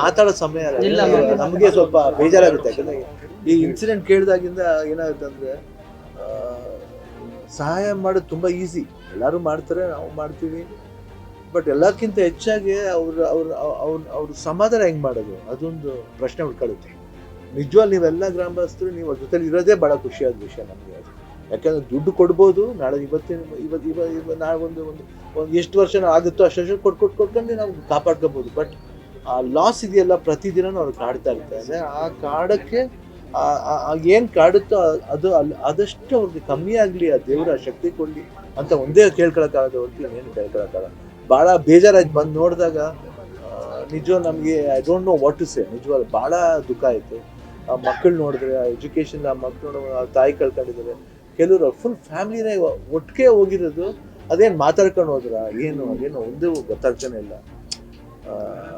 ಮಾತಾಡೋ ಸಮಯ ಅಲ್ಲ. ನಮಗೆ ಸ್ವಲ್ಪ ಬೇಜಾರಾಗುತ್ತೆ. ಯಾಕಂದ್ರೆ ಈ ಇನ್ಸಿಡೆಂಟ್ ಕೇಳಿದಾಗಿಂದ ಏನಾಗುತ್ತೆ ಅಂದ್ರೆ ಸಹಾಯ ಮಾಡೋದು ತುಂಬಾ ಈಸಿ ಎಲ್ಲರೂ ಮಾಡ್ತಾರೆ ನಾವು ಮಾಡ್ತೀವಿ. ಬಟ್ ಎಲ್ಲಕ್ಕಿಂತ ಹೆಚ್ಚಾಗಿ ಅವ್ರ ಅವ್ರ ಅವ್ರ ಅವ್ರ ಸಮಾಧಾನ ಹೆಂಗ್ ಮಾಡೋದು? ಅದೊಂದು ಪ್ರಶ್ನೆ ಉಳ್ಕೊಳ್ಳುತ್ತೆ. ನಿಜವಾಗ್ ನೀವೆಲ್ಲ ಗ್ರಾಮಸ್ಥರು ನೀವು ಅದ್ರ ಜೊತೆಲಿ ಇರೋದೇ ಬಹಳ ಖುಷಿಯಾದ ವಿಷಯ ನಮಗೆ ಅದು. ಯಾಕಂದ್ರೆ ದುಡ್ಡು ಕೊಡ್ಬೋದು ನಾಳೆ ಇವತ್ತಿನ ಇವತ್ತು ಇವ ಇವ ನಾಳೆ ಒಂದು ಒಂದು ಒಂದು ಎಷ್ಟು ವರ್ಷ ಆಗುತ್ತೋ ಅಷ್ಟು ವರ್ಷ ಕೊಟ್ಟು ಕೊಟ್ಟು ಕೊಟ್ಕೊಂಡು ನಾವು ಕಾಪಾಡ್ಕೋಬೋದು. ಬಟ್ ಆ ಲಾಸ್ ಇದೆಯಲ್ಲ ಪ್ರತಿದಿನ ಅವ್ರು ಕಾಡ್ತಾ ಇರ್ತಾರೆ. ಆ ಕಾಡಕ್ಕೆ ಏನು ಕಾಡುತ್ತೋ ಅದು ಅಲ್ಲಿ ಆದಷ್ಟು ಅವ್ರಿಗೆ ಕಮ್ಮಿ ಆಗಲಿ, ಆ ದೇವರ ಶಕ್ತಿ ಕೊಡಲಿ ಅಂತ ಒಂದೇ ಕೇಳ್ಕೊಳಕ್ಕಾಗದ ಹೊರತು ಏನು ಕೇಳ್ಕೊಳಕ್ಕಾಗಲ್ಲ. ಭಾಳ ಬೇಜಾರಾಗಿ ಬಂದು ನೋಡಿದಾಗ ನಿಜ ನಮಗೆ I don't know what to say ನಿಜವಾದ ಭಾಳ ದುಃಖ ಆಯಿತು. ಆ ಮಕ್ಕಳು ನೋಡಿದ್ರೆ, ಆ ಎಜುಕೇಷನ್ ಆ ಮಕ್ಕಳು ನೋಡೋ ತಾಯಿ ಕಳ್ಕೊಂಡಿದ್ದಾರೆ. ಕೆಲವರು ಫುಲ್ ಫ್ಯಾಮಿಲಿನೇ ಒಟ್ಟಿಗೆ ಹೋಗಿರೋದು, ಅದೇನು ಮಾತಾಡ್ಕೊಂಡು ಹೋದ್ರ, ಏನು, ಅದೇನು ಒಂದೇ ಗೊತ್ತಾಗ್ತಾನೆ ಇಲ್ಲ.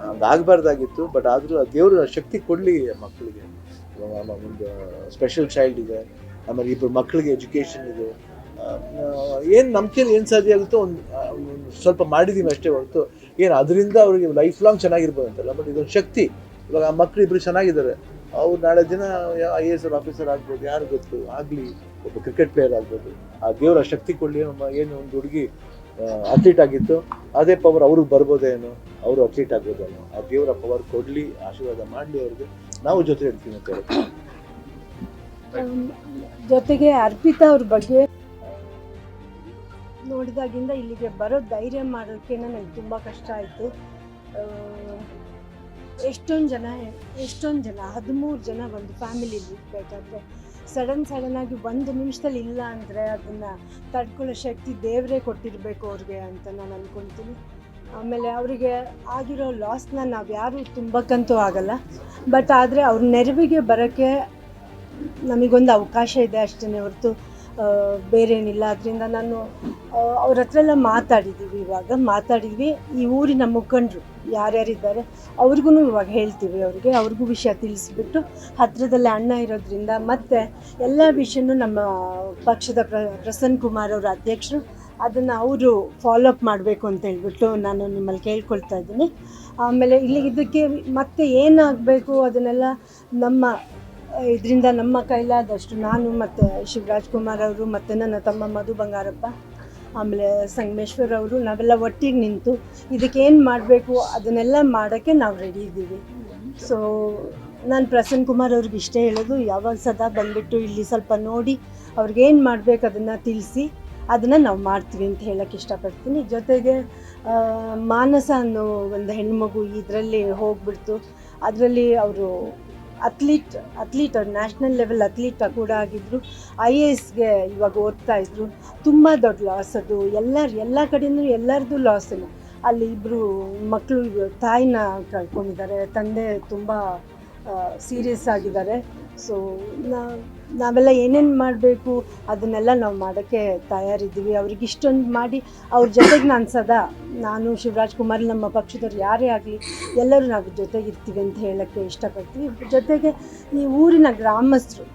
ಹಂಗಾಗಬಾರ್ದಾಗಿತ್ತು ಬಟ್ ಆದರೂ ದೇವರು ಶಕ್ತಿ ಕೊಡಲಿ ಮಕ್ಕಳಿಗೆ. ಒಂದು ಸ್ಪೆಷಲ್ ಚೈಲ್ಡ್ ಇದೆ, ಆಮೇಲೆ ಇಬ್ಬರು ಮಕ್ಕಳಿಗೆ ಎಜುಕೇಷನ್ ಇದೆ. ಏನು ನಮ್ಮ ಕೈಲಿ ಏನು ಸಾಧ್ಯ ಆಗುತ್ತೋ ಒಂದು ಸ್ವಲ್ಪ ಮಾಡಿದ್ದೀವಿ ಅಷ್ಟೇ ಹೊರತು, ಏನು ಅದರಿಂದ ಅವರಿಗೆ ಲೈಫ್ ಲಾಂಗ್ ಚೆನ್ನಾಗಿರ್ಬೋದು ಅಂತಲ್ಲ ಬಟ್ ಇದೊಂದು ಶಕ್ತಿ. ಇವಾಗ ಆ ಮಕ್ಕಳು ಇಬ್ಬರು ಚೆನ್ನಾಗಿದ್ದಾರೆ. ಅವ್ರು ನಾಳೆ ದಿನ ಐ ಎ ಎಸ್ ಆಫೀಸರ್ ಆಗ್ಬೋದು, ಯಾರು ಗೊತ್ತು? ಆಗಲಿ, ಒಬ್ಬ ಕ್ರಿಕೆಟ್ ಪ್ಲೇಯರ್ ಆಗ್ಬೋದು. ಆ ದೇವರ ಶಕ್ತಿ ಕೊಡಲಿ ಏನು ಒಂದು ಹುಡುಗಿ ಅಥ್ಲೀಟ್ ಆಗಿತ್ತು. ಅದೇ ಪವರ್ ಅವ್ರಿಗೆ ಬರ್ಬೋದೇನೋ. ಅವರು ಅಪ್ಸೆಟ್ ಆಗ್ಬೋದಲ್ಲ ಆ ದೇವರ ಪವರ್ ಕೊಡಲಿ, ಆಶೀರ್ವಾದ ಮಾಡಲಿ ಅವ್ರಿಗೆ. ನಾವು ಜೊತೆ ಇರ್ತೀವಿ ಅಂತ ಜೊತೆಗೆ ಅರ್ಪಿತಾ ಅವ್ರ ಬಗ್ಗೆ ನೋಡಿದಾಗಿಂದ ಇಲ್ಲಿಗೆ ಬರೋ ಧೈರ್ಯ ಮಾಡೋಕ್ಕೆ ನನಗೆ ತುಂಬ ಕಷ್ಟ ಆಯಿತು. ಎಷ್ಟೊಂದು ಜನ ಎಷ್ಟೊಂದು ಜನ, ಹದಿಮೂರು ಜನ ಒಂದು ಫ್ಯಾಮಿಲಿ ಇರಬೇಕಾದ್ರೆ ಸಡನ್ ಸಡನ್ನಾಗಿ ಒಂದು ನಿಮಿಷದಲ್ಲಿ ಇಲ್ಲ ಅಂದರೆ ಅದನ್ನು ತಡ್ಕೊಳ್ಳೋ ಶಕ್ತಿ ದೇವರೇ ಕೊಟ್ಟಿರಬೇಕು ಅವ್ರಿಗೆ ಅಂತ ನಾನು ಅಂದ್ಕೊಳ್ತೀನಿ ಆಮೇಲೆ ಅವರಿಗೆ ಆಗಿರೋ ಲಾಸ್ನ ನಾವು ಯಾರೂ ತುಂಬಕ್ಕಂತೂ ಆಗಲ್ಲ. ಬಟ್ ಆದರೆ ಅವ್ರ ನೆರವಿಗೆ ಬರೋಕ್ಕೆ ನಮಗೊಂದು ಅವಕಾಶ ಇದೆ ಅಷ್ಟೇ ಹೊರತು ಬೇರೇನಿಲ್ಲ. ಅದರಿಂದ ನಾನು ಅವ್ರ ಹತ್ರ ಎಲ್ಲ ಮಾತಾಡಿದ್ದೀವಿ ಇವಾಗ. ಮಾತಾಡಿದ್ವಿ. ಈ ಊರಿನ ಮುಖಂಡರು ಯಾರ್ಯಾರಿದ್ದಾರೆ ಅವ್ರಿಗೂ ಇವಾಗ ಹೇಳ್ತೀವಿ ಅವ್ರಿಗೆ. ಅವ್ರಿಗೂ ವಿಷಯ ತಿಳಿಸ್ಬಿಟ್ಟು ಹತ್ತಿರದಲ್ಲೇ ಅಣ್ಣ ಇರೋದ್ರಿಂದ ಮತ್ತು ಎಲ್ಲ ವಿಷಯನೂ ನಮ್ಮ ಪಕ್ಷದ ಪ್ರ, ಪ್ರಸನ್ನ ಕುಮಾರ್ ಅವರ ಅಧ್ಯಕ್ಷರು ಅದನ್ನು ಅವರು ಫಾಲೋ ಅಪ್ ಮಾಡಬೇಕು ಅಂತ ಹೇಳ್ಬಿಟ್ಟು ನಾನು ನಿಮ್ಮಲ್ಲಿ ಕೇಳ್ಕೊಳ್ತಾ ಇದ್ದೀನಿ. ಆಮೇಲೆ ಇಲ್ಲಿ ಇದಕ್ಕೆ ಮತ್ತೆ ಏನಾಗಬೇಕು ಅದನ್ನೆಲ್ಲ ನಮ್ಮ, ಇದರಿಂದ ನಮ್ಮ ಕೈಲಾದಷ್ಟು ನಾನು ಮತ್ತು ಶಿವರಾಜ್ ಕುಮಾರ್ ಅವರು ಮತ್ತು ನನ್ನ ತಮ್ಮ ಮಧು ಬಂಗಾರಪ್ಪ, ಆಮೇಲೆ ಸಂಗಮೇಶ್ವರ್ ಅವರು ನಾವೆಲ್ಲ ಒಟ್ಟಿಗೆ ನಿಂತು ಇದಕ್ಕೆ ಮಾಡಬೇಕು ಅದನ್ನೆಲ್ಲ ಮಾಡೋಕ್ಕೆ ನಾವು ರೆಡಿ ಇದ್ದೀವಿ. ಸೊ ನಾನು ಪ್ರಸನ್ನ ಕುಮಾರ್ ಅವ್ರಿಗೆ ಇಷ್ಟೇ ಹೇಳೋದು, ಯಾವಾಗ ಸದಾ ಬಂದುಬಿಟ್ಟು ಇಲ್ಲಿ ಸ್ವಲ್ಪ ನೋಡಿ ಅವ್ರಿಗೇನು ಮಾಡಬೇಕು ಅದನ್ನು ತಿಳಿಸಿ ಅದನ್ನು ನಾವು ಮಾಡ್ತೀವಿ ಅಂತ ಹೇಳೋಕ್ಕೆ ಇಷ್ಟಪಡ್ತೀನಿ. ಜೊತೆಗೆ ಮಾನಸ ಅನ್ನೋ ಒಂದು ಹೆಣ್ಮಗು ಇದರಲ್ಲಿ ಹೋಗ್ಬಿಡ್ತು. ಅದರಲ್ಲಿ ಅವರು ಅಥ್ಲೀಟ್ ಅಥ್ಲೀಟ್ ಅವ್ರು ನ್ಯಾಷನಲ್ ಲೆವೆಲ್ ಅಥ್ಲೀಟ್ ಕೂಡ ಆಗಿದ್ದರು ಐ ಎ ಎಸ್ಗೆ ಇವಾಗ ಓದ್ತಾ ಇದ್ದರು ತುಂಬ ದೊಡ್ಡ ಲಾಸ್ ಅದು. ಎಲ್ಲರ, ಎಲ್ಲ ಕಡೆಯೂ ಎಲ್ಲರದು ಲಾಸ್ ಅಲ್ಲಿ ಇಬ್ಬರು ಮಕ್ಕಳು ತಾಯಿನ ಕಳ್ಕೊಂಡಿದ್ದಾರೆ. ತಂದೆ ತುಂಬ ಸೀರಿಯಸ್ ಆಗಿದ್ದಾರೆ. ಸೊ ನಾವೆಲ್ಲ ಏನೇನು ಮಾಡಬೇಕು, ಅದನ್ನೆಲ್ಲ ನಾವು ಮಾಡೋಕ್ಕೆ ತಯಾರಿದ್ದೀವಿ. ಅವ್ರಿಗೆ ಇಷ್ಟೊಂದು ಮಾಡಿ, ಅವ್ರ ಜೊತೆಗೆ ನಾನು ಸದಾ, ನಾನು ಶಿವರಾಜ್ ಕುಮಾರ್, ನಮ್ಮ ಪಕ್ಷದವ್ರು ಯಾರೇ ಆಗಲಿ, ಎಲ್ಲರೂ ನಾವು ಜೊತೆಗಿರ್ತೀವಿ ಅಂತ ಹೇಳೋಕ್ಕೆ ಇಷ್ಟಪಡ್ತೀವಿ. ಜೊತೆಗೆ ಈ ಊರಿನ ಗ್ರಾಮಸ್ಥರು,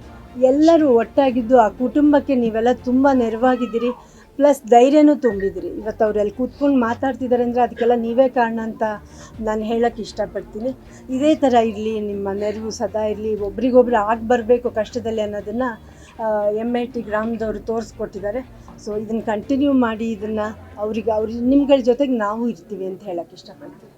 ಎಲ್ಲರೂ ಒಟ್ಟಾಗಿದ್ದು, ಆ ಕುಟುಂಬಕ್ಕೆ ನೀವೆಲ್ಲ ತುಂಬ ನೆರವಾಗಿದ್ದೀರಿ, ಪ್ಲಸ್ ಧೈರ್ಯನೂ ತುಂಬಿದಿರಿ ಇವತ್ತು ಅವರೆಲ್ಲಿ ಕೂತ್ಕೊಂಡು ಮಾತಾಡ್ತಿದ್ದಾರೆ ಅಂದರೆ, ಅದಕ್ಕೆಲ್ಲ ನೀವೇ ಕಾರಣ ಅಂತ ನಾನು ಹೇಳೋಕ್ಕೆ ಇಷ್ಟಪಡ್ತೀನಿ. ಇದೇ ಥರ ಇರಲಿ, ನಿಮ್ಮ ನೆರವು ಸದಾ ಇರಲಿ, ಒಬ್ರಿಗೊಬ್ರು ಆಗಿ ಬರಬೇಕು ಕಷ್ಟದಲ್ಲಿ ಅನ್ನೋದನ್ನು ಎಂ ಐ ಟಿ ಗ್ರಾಮದವರು ತೋರಿಸ್ಕೊಟ್ಟಿದ್ದಾರೆ. ಸೊ ಇದನ್ನು ಕಂಟಿನ್ಯೂ ಮಾಡಿ ಇದನ್ನು ಅವ್ರಿಗೆ ಅವ್ರಿಗೆ ನಿಮ್ಗಳ ಜೊತೆಗೆ ನಾವು ಇರ್ತೀವಿ ಅಂತ ಹೇಳೋಕ್ಕೆ ಇಷ್ಟಪಡ್ತೀನಿ.